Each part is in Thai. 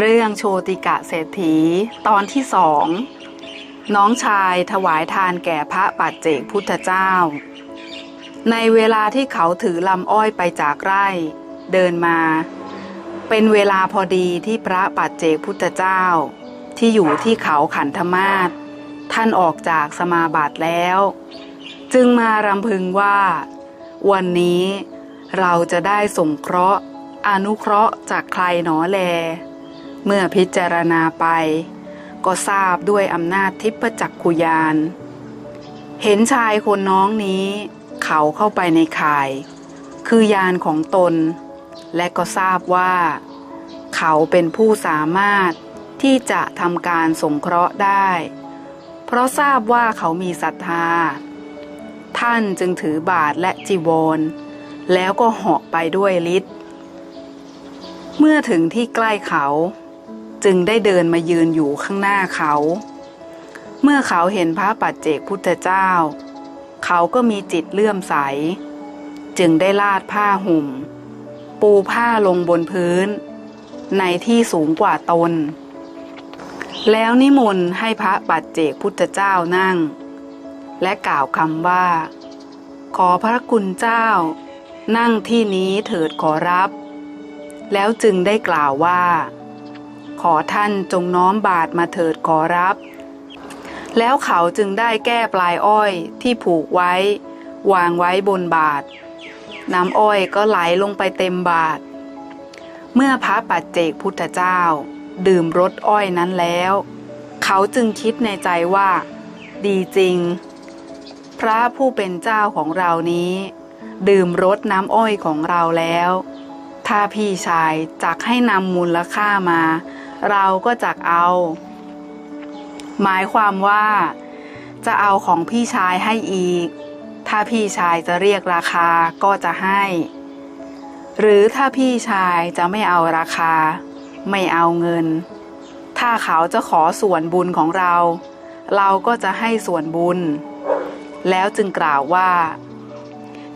เรื่องโชติกะเศรษฐี ตอนที่สองน้องชายถวายทานแก่พระปัจเจกพุทธเจ้า ในเวลาที่เขาถือลำอ้อยไปจากไร่ เดินมา เป็นเวลาพอดีที่พระปัจเจกพุทธเจ้า ที่อยู่ที่เขาขันธมาศท่านออกจากสมาบัติแล้ว จึงมารำพึงว่า วันนี้เราจะได้สงเคราะห์อนุเคราะห์จากใครหนอแล เมื่อพิจารณาไป ก็ทราบด้วยอำนาจทิพจักขุยาน เห็นชายคนน้องนี้ เขาเข้าไปในข่าย คือยานของตน และก็ทราบว่า เขาเป็นผู้สามารถที่จะทำการสงเคราะห์ได้ เพราะทราบว่าเขามีศรัทธา ท่านจึงถือบาทและจีวร แล้วก็เหาะไปด้วยฤทธิ์เมื่อถึงที่ใกล้เขา จึงได้เดินมายืนอยู่ข้างหน้าเขา เมื่อเขาเห็นพระปัจเจกพุทธเจ้า เขาก็มีจิตเลื่อมใส จึงได้ลาดผ้าห่ม ปูผ้าลงบนพื้น ในที่สูงกว่าตน แล้วนิมนต์ให้พระปัจเจกพุทธเจ้านั่ง และกล่าวคำว่า ขอพระคุณเจ้า นั่งที่นี้เถิดขอรับ แล้วจึงได้กล่าวว่า อท่านจงน้อมบาทมาเถิดขอรับ แล้วเขาจึงได้แก้ปลายอ้อยที่ผูกไว้ วางไว้บนบาทน้ำอ้อยก็ไหลลงไปเต็มบาท เมื่อพระปัจเจกพุทธเจ้า ดื่มรสอ้อยนั้นแล้ว เขาจึงคิดในใจว่า ดีจริง พระผู้เป็นเจ้าของเรานี้ ดื่มรสน้ำอ้อยของเราแล้ว ถ้าพี่ชายจักให้นำมูลค่ามา เราก็จักเอา หมายความว่า จะเอาของพี่ชายให้อีก ถ้าพี่ชายจะเรียกราคาก็จะให้ หรือถ้าพี่ชายจะไม่เอาราคา ไม่เอาเงิน ถ้าเขาจะขอส่วนบุญของเรา เราก็จะให้ส่วนบุญ แล้วจึงกล่าวว่า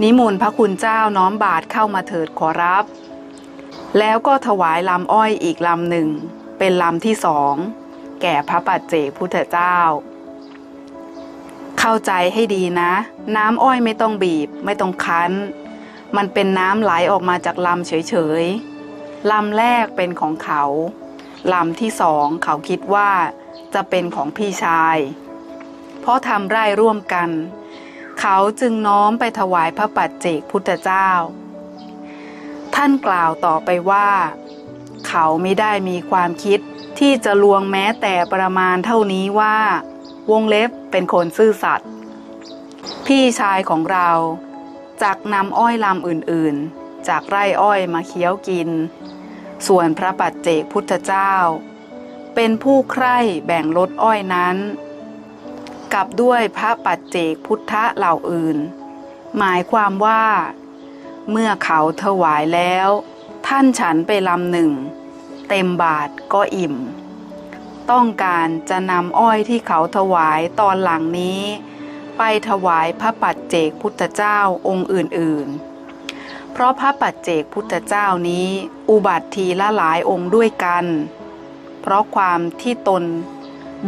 นิมนต์พระคุณเจ้าน้อมบาทเข้ามาเถิดขอรับแล้วก็ถวายลำอ้อยอีกลำหนึ่ง เป็นลำที่สอง แก่พระปัจเจกพุทธเจ้า เข้าใจให้ดีนะ น้ำอ้อยไม่ต้องบีบ ไม่ต้องคั้น มันเป็นน้ำไหลออกมาจากลำเฉยๆลำแรกเป็นของเขาลำที่สองเขาคิดว่าจะเป็นของพี่ชาย เพราะทำไร่ร่วมกัน เขาจึงน้อมไปถวายพระปัจเจกพุทธเจ้า ท่านกล่าวต่อไปว่า เขาไม่ได้มีความคิด ที่จะลวงแม้แต่ประมาณเท่านี้ว่า วงเล็บเป็นคนซื่อสัตย์พี่ชายของเราจักนำอ้อยลำอื่นๆ จากไร่อ้อยมาเคี้ยวกิน ส่วนพระปัจเจกพุทธเจ้า เป็นผู้ใคร่แบ่งลดอ้อยนั้น กับด้วยพระปัจเจกพุทธะเหล่าอื่น หมายความว่า เมื่อเขาถวายแล้ว ท่านฉันไปลำหนึ่ง เต็มบาทก็อิ่ม ต้องการจะนำอ้อยที่เขาถวายตอนหลังนี้ ไปถวายพระปัจเจกพุทธเจ้าองค์อื่น ๆ เพราะพระปัจเจกพุทธเจ้านี้ อุบัติทีละหลายองค์ด้วยกัน เพราะความที่ตน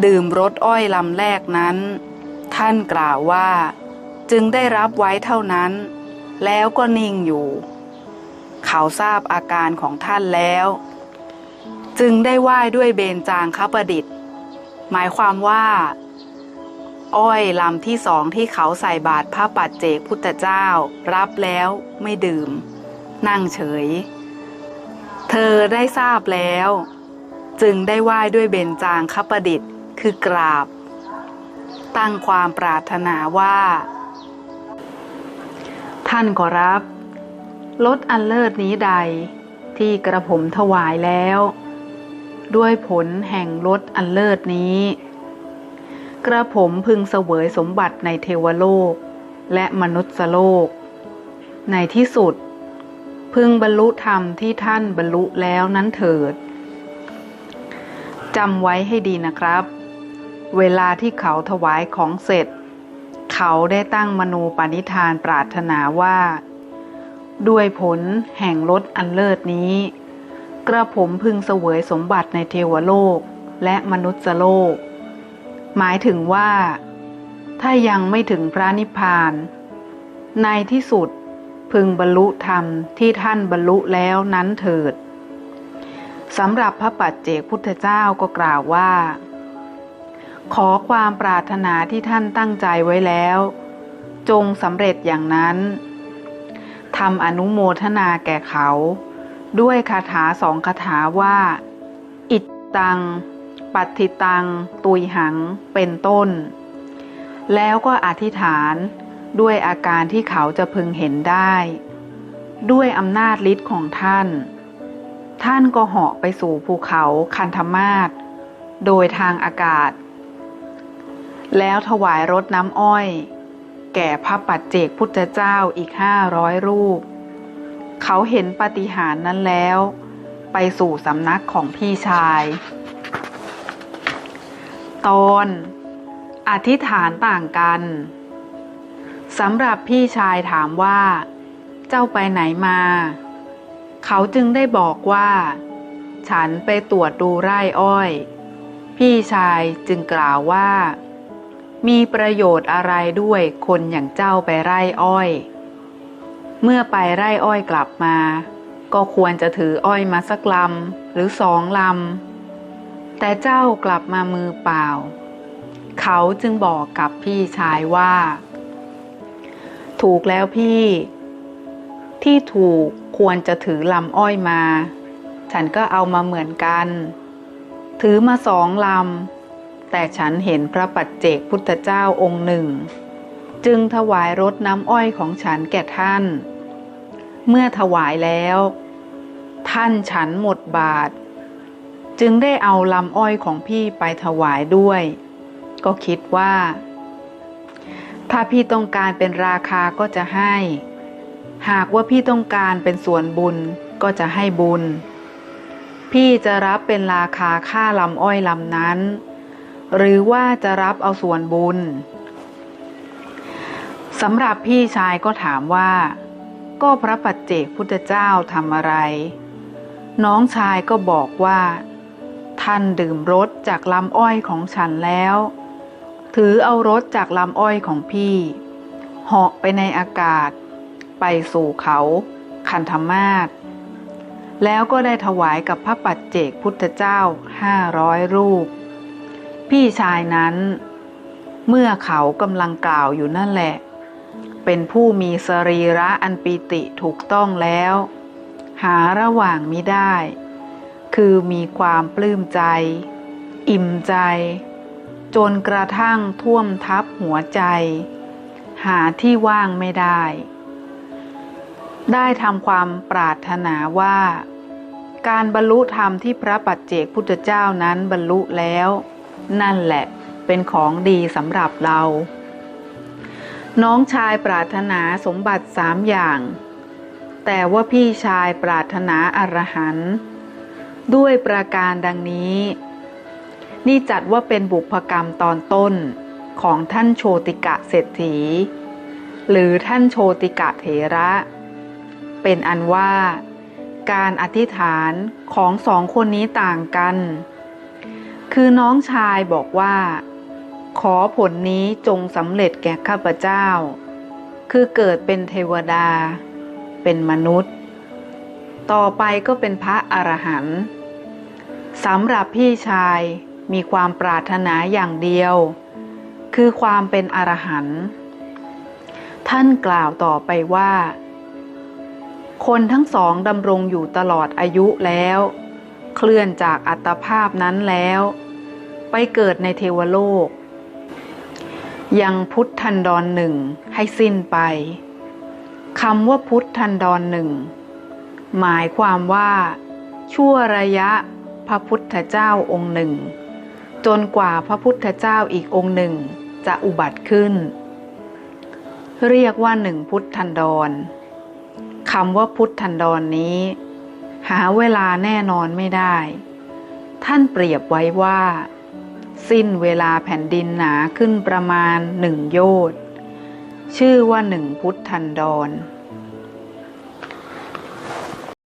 ดื่มรสอ้อยลำแรกนั้น ท่านกล่าวว่า จึงได้รับไว้เท่านั้น แล้วก็นิ่งอยู่ เขาทราบอาการของท่านแล้ว จึงได้ไหว้ด้วยเบญจางคประดิษฐ์ หมายความว่า อ้อยลำที่สองที่เขาใส่บาตรพระปัจเจกพุทธเจ้า รับแล้วไม่ดื่ม นั่งเฉย เธอได้ทราบแล้ว จึงได้ไหว้ด้วยเบญจางคประดิษฐ์ คือกราบ ตั้งความปรารถนาว่า ท่านขอรับลดอันเลิศนี้ใดที่กระผมถวายแล้ว ด้วยผลแห่งลดอันเลิศนี้ กระผมพึงเสวยสมบัติในเทวโลกและมนุษยโลก ในที่สุด พึงบรรลุธรรมที่ท่านบรรลุแล้วนั้นเถิดจำไว้ให้ดีนะครับ เวลาที่เขาถวายของเสร็จ เขาได้ตั้งมโนปณิธานปรารถนาว่า ด้วยผลแห่งรถอันเลิศนี้ กระผมพึงเสวยสมบัติในเทวโลกและมนุษยโลก หมายถึงว่า ถ้ายังไม่ถึงพระนิพพาน ในที่สุดพึงบรรลุธรรมที่ท่านบรรลุแล้วนั้นเถิดสำหรับพระปัจเจกพุทธเจ้าก็กล่าวว่า ขอความปรารถนาที่ท่านตั้งใจไว้แล้ว จงสำเร็จอย่างนั้นทำอนุโมทนาแก่เขา ด้วยคาถาสองคาถาว่า อิตตัง ปัตติตัง ตุยหัง เป็นต้น แล้วก็อธิษฐานด้วยอาการที่เขาจะพึงเห็นได้ ด้วยอำนาจฤทธิ์ของท่าน ท่านก็เหาะไปสู่ภูเขาคันธมาศโดยทางอากาศ แล้วถวายรถน้ำอ้อย แก่พระปัจเจกพุทธเจ้าอีกห้าร้อยรูป เขาเห็นปาฏิหารนั้นแล้ว ไปสู่สำนักของพี่ชาย ตอนอธิษฐานต่างกันสำหรับพี่ชายถามว่า เจ้าไปไหนมา เขาจึงได้บอกว่า ฉันไปตรวจดูไร่อ้อย พี่ชายจึงกล่าวว่า มีประโยชน์อะไรด้วยคนอย่างเจ้าไปไร่อ้อย เมื่อไปไร่อ้อยกลับมา ก็ควรจะถืออ้อยมาสักลำหรือสองลำ แต่เจ้ากลับมามือเปล่า เขาจึงบอกกับพี่ชายว่า ถูกแล้วพี่ ที่ถูกควรจะถือลำอ้อยมา ฉันก็เอามาเหมือนกัน ถือมาสองลำ แต่ฉันเห็นพระปัจเจกพุทธเจ้าองค์หนึ่งจึงถวายรถน้ำอ้อยของฉันแก่ท่าน เมื่อถวายแล้ว ท่านฉันหมดบาท จึงได้เอาลำอ้อยของพี่ไปถวายด้วย ก็คิดว่า ถ้าพี่ต้องการเป็นราคาก็จะให้ หากว่าพี่ต้องการเป็นส่วนบุญก็จะให้บุญ พี่จะรับเป็นราคาค่าลำอ้อยลำนั้น หรือว่าจะรับเอาส่วนบุญสำหรับพี่ชายก็ถามว่า ก็พระปัจเจกพุทธเจ้าทำอะไร น้องชายก็บอกว่า ท่านดื่มรสจากลำอ้อยของฉันแล้ว ถือเอารถจากลำอ้อยของพี่เหาะไปในอากาศ ไปสู่เขาคันธมาศแล้วก็ได้ถวายกับพระปัจเจกพุทธเจ้าห้าร้อยรูป พี่ชายนั้น เมื่อเขากำลังกล่าวอยู่นั่นแหละ เป็นผู้มีสรีระอันปีติถูกต้องแล้ว หาระหว่างมิได้ คือมีความปลื้มใจ อิ่มใจ จนกระทั่งท่วมทับหัวใจ หาที่ว่างไม่ได้ ได้ทำความปรารถนาว่า การบรรลุธรรมที่พระปัจเจกพุทธเจ้านั้นบรรลุแล้ว นั่นแหละเป็นของดีสำหรับเรา น้องชายปรารถนาสมบัติสามอย่าง แต่ว่าพี่ชายปรารถนาอรหันต์ด้วยประการดังนี้ นี่จัดว่าเป็นบุพกรรมตอนต้นของท่านโชติกะเศรษฐี หรือท่านโชติกะเถระ เป็นอันว่า การอธิษฐานของสองคนนี้ต่างกัน คือน้องชายบอกว่า ขอผลนี้จงสำเร็จแก่ข้าพเจ้า คือเกิดเป็นเทวดา เป็นมนุษย์ ต่อไปก็เป็นพระอรหันต์สำหรับพี่ชายมีความปรารถนาอย่างเดียว คือความเป็นอรหันต์ท่านกล่าวต่อไปว่า คนทั้งสองดำรงอยู่ตลอดอายุแล้ว เคลื่อนจากอัตภาพนั้นแล้ว ไปเกิดในเทวโลก ยังพุทธันดรหนึ่งให้สิ้นไปคำว่าพุทธันดรหนึ่งหมายความว่า ชั่วระยะพระพุทธเจ้าองค์หนึ่ง จนกว่าพระพุทธเจ้าอีกองค์หนึ่งจะอุบัติขึ้น เรียกว่าหนึ่งพุทธันดรคำว่าพุทธันดรนนี้ หาเวลาแน่นอนไม่ได้ ท่านเปรียบไว้ว่า สิ้นเวลาแผ่นดินหนาขึ้นประมาณหนึ่งโยชน์ชื่อว่าหนึ่งพุทธันดร